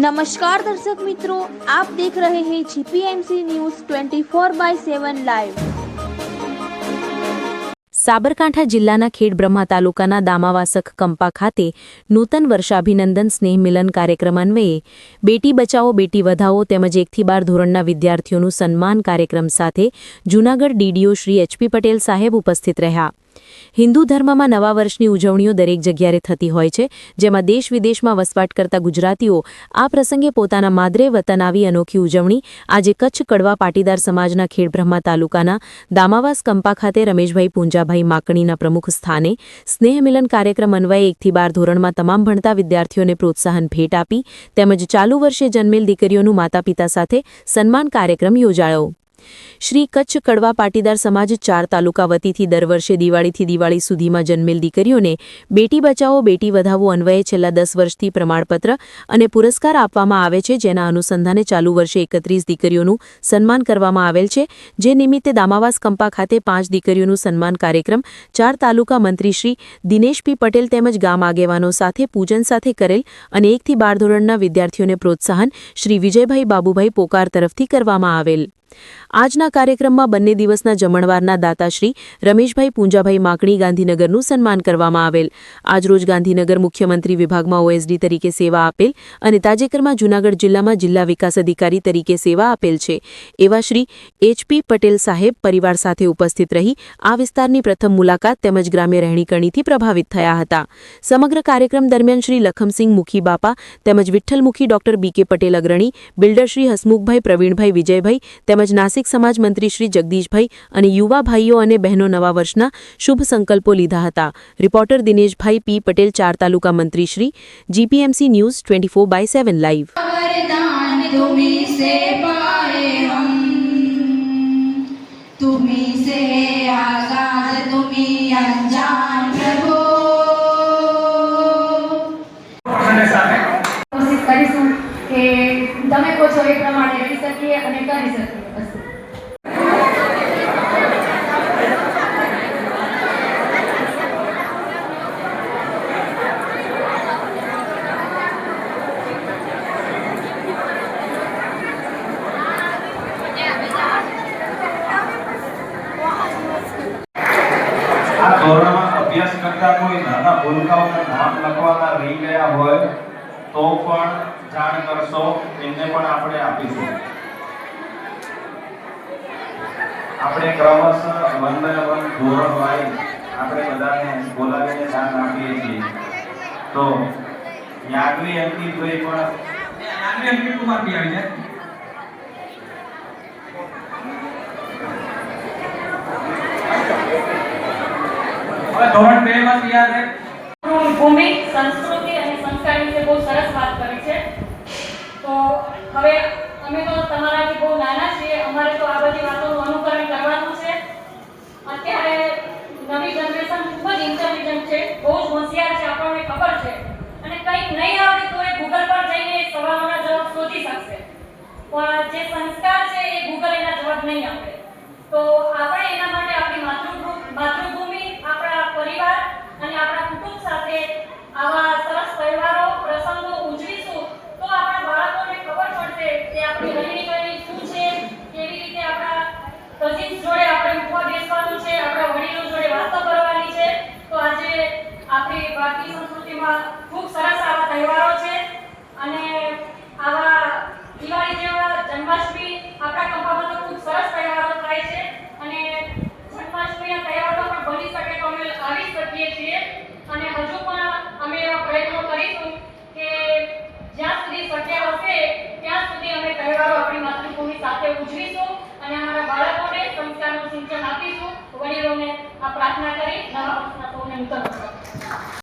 નમસ્કાર દર્શક મિત્રો આપ દેખ રહે હૈ GPMC news 24 by 7 live Sabarkantha જિલ્લાના ખેડબ્રહ્મા તાલુકાના દામાવાસક કંપા ખાતે નૂતન વર્ષાભિનંદન સ્નેહ મિલન કાર્યક્રમ અન્વયે બેટી બચાવો, બેટી વધાવો તેમજ એકથી બાર ધોરણના વિદ્યાર્થીઓનું સન્માન કાર્યક્રમ સાથે જૂનાગઢ ડીડીઓ શ્રી એચપી પટેલ સાહેબ ઉપસ્થિત રહ્યા. હિન્દુ ધર્મમાં નવા વર્ષની ઉજવણીઓ દરેક જગ્યાએ થતી હોય છે, જેમાં દેશ વિદેશમાં વસવાટ કરતા ગુજરાતીઓ આ પ્રસંગે પોતાના માદરે વતન આવી અનોખી ઉજવણી આજે કચ્છ કડવા પાટીદાર સમાજના ખેડબ્રહ્મા તાલુકાના દામાવાસ કંપા ખાતે રમેશભાઈ પૂંજાભાઈ માકણીના પ્રમુખ સ્થાને સ્નેહમિલન કાર્યક્રમ અન્વયે એકથી બાર ધોરણમાં તમામ ભણતા વિદ્યાર્થીઓને પ્રોત્સાહન ભેટ આપી તેમજ ચાલુ વર્ષે જન્મેલ દીકરીઓનું માતાપિતા સાથે સન્માન કાર્યક્રમ યોજાયો. શ્રી કચ્છ કડવા પાટીદાર સમાજ ચાર તાલુકા વતીથી દર વર્ષે દિવાળીથી દિવાળી સુધીમાં જન્મેલ દીકરીઓને બેટી બચાવો, બેટી વધાવો અન્વયે છેલ્લા દસ વર્ષથી પ્રમાણપત્ર અને પુરસ્કાર આપવામાં આવે છે, જેના અનુસંધાને ચાલુ વર્ષે એકત્રીસ દીકરીઓનું સન્માન કરવામાં આવેલ છે. જે નિમિત્તે દામાવાસ કંપા ખાતે પાંચ દીકરીઓનું સન્માન કાર્યક્રમ ચાર તાલુકા મંત્રી શ્રી દિનેશ પી પટેલ તેમજ ગામ આગેવાનો સાથે પૂજન સાથે કરેલ અને એકથી બાર ધોરણના વિદ્યાર્થીઓને પ્રોત્સાહન શ્રી વિજયભાઈ બાબુભાઈ પોકાર તરફથી કરવામાં આવેલ. આજના કાર્યક્રમમાં બંને દિવસના જમણવારના દાતાશ્રી રમેશભાઈ પૂંજાભાઈ માકણી ગાંધીનગરનું સન્માન કરવામાં આવેલ. આજરોજ ગાંધીનગર મુખ્યમંત્રી વિભાગમાં ઓએસડી તરીકે સેવા આપેલ અને તાજેતરમાં જૂનાગઢ જિલ્લામાં જિલ્લા વિકાસ અધિકારી તરીકે સેવા આપેલ છે. એવા શ્રી એચપી પટેલ સાહેબ પરિવાર સાથે ઉપસ્થિત રહી આ વિસ્તારની પ્રથમ મુલાકાત તેમજ ગ્રામ્ય રહેણીકરણીથી પ્રભાવિત થયા હતા. સમગ્ર કાર્યક્રમ દરમિયાન શ્રી લખમસિંહ મુખી બાપા તેમજ વિઠ્ઠલમુખી ડોક્ટર બી કે પટેલ અગ્રણી, બિલ્ડર શ્રી હસમુખભાઈ પ્રવીણભાઈ વિજયભાઈ તેમજ તેમજ નાસિક સમાજ મંત્રી શ્રી જગદીશભાઈ અને યુવા ભાઈઓ અને બહેનો નવા વર્ષના શુભ સંકલ્પો લીધા હતા. રિપોર્ટર દિનેશભાઈ પી પટેલ ચાર તાલુકા મંત્રી Shri GPMC news twenty four by seven live. તમે કહો છો એ પ્રમાણે રહી શકીએ અને કરી શકીએ. આ ધોરણમાં અભ્યાસ કરતા કોઈ નાના ભૂલકાઓના નામ લખવાના રહી ગયા હોય તો પણ જાણ કરશો, એમને પણ આપણે આપીશું. આપણે ક્રમશ વન બાય વન ધોરણ વાઈ આપણે બધાને બોલાવીને ધ્યાન આપીએ છીએ. તો યાજ્ઞી અંકિતભાઈ પણ યાજ્ઞી અંકિત કુમાર આવી જાય. હવે ધોરણ બે માં તૈયાર છે. ભૂમિ, સંસ્કૃતિ અને સંસ્કાર વિશે બહુ સરસ વાત કરી છે. તો હવે અમે તો તમારાથી બહુ નાના છીએ, અમારે તો આ બધી વાતોનું અનુકરણ કરવાનું છે. અત્યારે નવી જનરેશન ખૂબ જ ઇન્ટેલિજન્ટ છે, બહુ જ હોશિયાર છે, આપણને ખબર છે. અને કંઈક નહીં આવડે તો એ ગૂગલ પર જઈને સવાલોના જવાબ શોધી શકશે. પણ જે સંસ્કાર છે એ ગૂગલ એના જવાબ નહીં આપે. તો આપણે એના માટે આપણી માતૃભૂ માતૃભૂમિ આપણા પરિવાર અને આપણા કુટુંબ સાથે આવા સરસ તહેવારો પ્રસંગો ઉજવીશું તો આપણા બાળકોને ખબર પડશે કે આપણી રહેણી કરણી શું છે કેવી રીતે આપણા કઝિન્સ જોડે આપણે ઊભા બેસવાનું છે આપણા વડીલો જોડે વાતો કરવાની છે તો આજે આપણી ભારતીય સંસ્કૃતિમાં ખૂબ સરસ આવા તહેવારો છે અને આવા દિવાળી જેવા જન્માષ્ટમી આપણા કંપામાં તો ખૂબ સરસ તહેવારો થાય છે અને જન્માષ્ટમીના તહેવારો પણ બની શકે તો અમે આવી શકીએ છીએ અને હજુ પણ અમે એવા પ્રયત્નો કરીશું કે જ્યાં સુધી શક્ય હશે, ત્યાં સુધી અમે તહેવારો આપણી માતૃભૂમિ સાથે ઉજવીશું અને અમારા બાળકોને સંસ્કારનું સિંચન આપીશું. વડીલોને આ પ્રાર્થના કરી નવા વર્ષના સૌને નૂતન